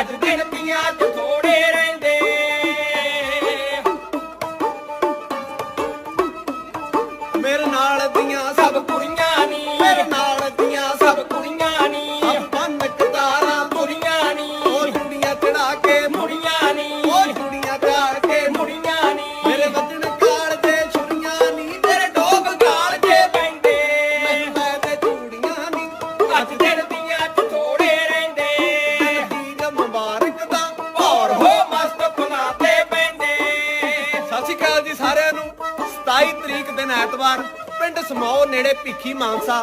ਅੱਜ ਦਿਨ ਤੀਆਂ ਤੋਂ ਥੋੜੇ ਰਹਿੰਦੇ। ਮੇਰੇ ਨਾਲ ਦੀਆਂ ਸਭ ਕੁੜੀਆਂ ਨੀ। ਮੇਰੇ ਨਾਲ ਦੀਆਂ ਸਭ ਕੁੜੀਆਂ ਨੀ। ਆਪਾਂ ਨਕਤਾਰਾਂ ਪੁਰੀਆਂ ਨੀ। ਹੋਰ ਕੁੜੀਆਂ ਚੜਾ ਕੇ ਮੁੜੀਆਂ ਨੀ। ਹੋਰ ਕੁੜੀਆਂ ਚੜਾ ਕੇ ਮੁੜੀਆਂ ਨੀ। ਮੇਰੇ ਵਤਨ ਕਾਲ ਤੇ ਛੁਰੀਆਂ ਨੀ। ਤੇਰੇ ਡੋਬ ਕਾਲ ਤੇ ਪੈਂਦੇ। ਮੈਂ ਤੇ ਚੂੜੀਆਂ ਨੀ। ਅੱਜ ਸਤਿ ਸ਼੍ਰੀ ਅਕਾਲ ਜੀ ਸਾਰਿਆਂ ਨੂੰ। 27 ਤਰੀਕ ਦਿਨ ਐਤਵਾਰ, ਪਿੰਡ ਸਮੌ ਨੇੜੇ ਭਿੱਖੀ ਮਾਨਸਾ।